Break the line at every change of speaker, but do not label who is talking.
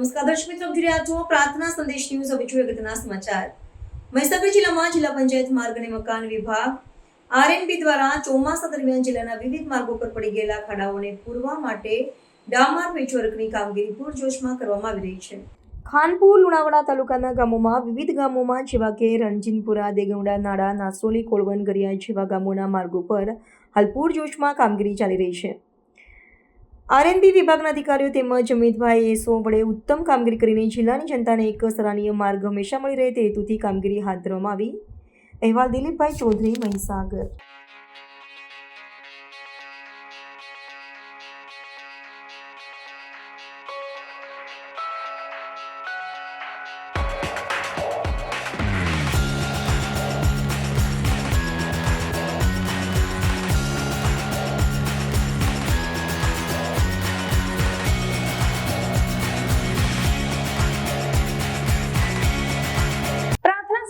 નમસ્કાર, દર્શક મિત્રો જોઈ છો પ્રાર્થના સંદેશ ન્યૂઝ. હવે જોઈએ અગત્યના સમાચાર. મહીસાગર જિલ્લામાં જિલ્લા પંચાયત માર્ગ અને મકાન વિભાગ આરએનબી દ્વારા ચોમાસા દરમિયાન જિલ્લાના વિવિધ માર્ગો પર પડી ગયેલા ખાડાઓને પૂરવા માટે ડામર પેચવર્કની કામગીરી પૂરજોશમાં કરવામાં આવી રહી છે. ખાનપુર, લુણાવાડા તાલુકાના ગામોમાં વિવિધ ગામોમાં, જેવા કે રણજીનપુરા દેગવડા નાડા નાસોલી કોળવન ગરિયા જેવા ગામોના માર્ગો પર હાલ પૂરજોશમાં કામગીરી ચાલી રહી છે. આરએનબી વિભાગના અધિકારીઓ તેમજ અમિતભાઈ એસો વડે ઉત્તમ કામગીરી કરીને જિલ્લાની જનતાને એક સરાહનીય માર્ગ હંમેશા મળી રહે તે હેતુથી કામગીરી હાથ ધરવામાં આવી. અહેવાલ દિલીપભાઈ ચૌધરી મહીસાગર.